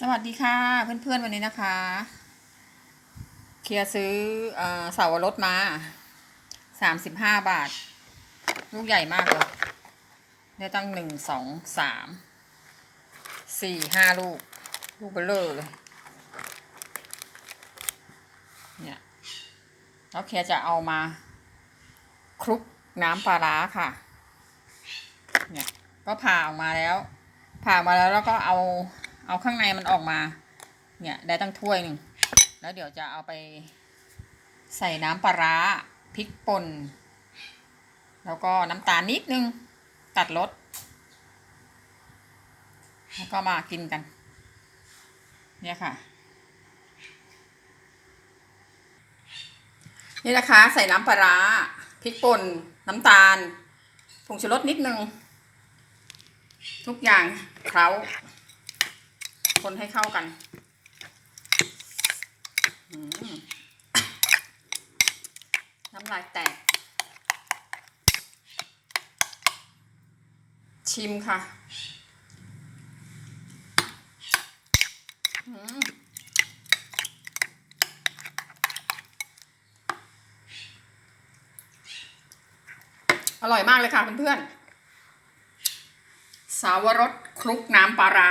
สวัสดีค่ะเพื่อนๆวันนี้นะคะ เคลียร์ซื้อเอ่อเสาวรสมาสามสิบห้าบาท ลูกใหญ่มากเลยได้ตั้งหนึ่งสองสามสี่ห้าลูก ลูกเบลเลอร์เลยเนี่ยแล้วเคลียร์จะเอามาคลุกน้ำปลาร้าค่ะ เนี่ยก็ผ่าออกมาแล้ว ผ่ามาแล้วแล้วก็เอา เอาข้างในมันออกมา เนี่ยได้ตั้งถ้วยหนึ่ง แล้วเดี๋ยวจะเอาไปใส่น้ำปลาร้าพริกป่น แล้วก็น้ำตาลนิดนึง ตัดรสแล้วก็มากินกัน เนี่ยค่ะ นี่นะคะ ใส่น้ำปลาร้าพริกป่น น้ำตาลผงชูรสนิดนึง ทุกอย่างเคล้า คนให้เข้ากันน้ำลายแตก ชิมค่ะอร่อยมากเลยค่ะเพื่อนๆ สาวรสคลุกน้ำปลาร้า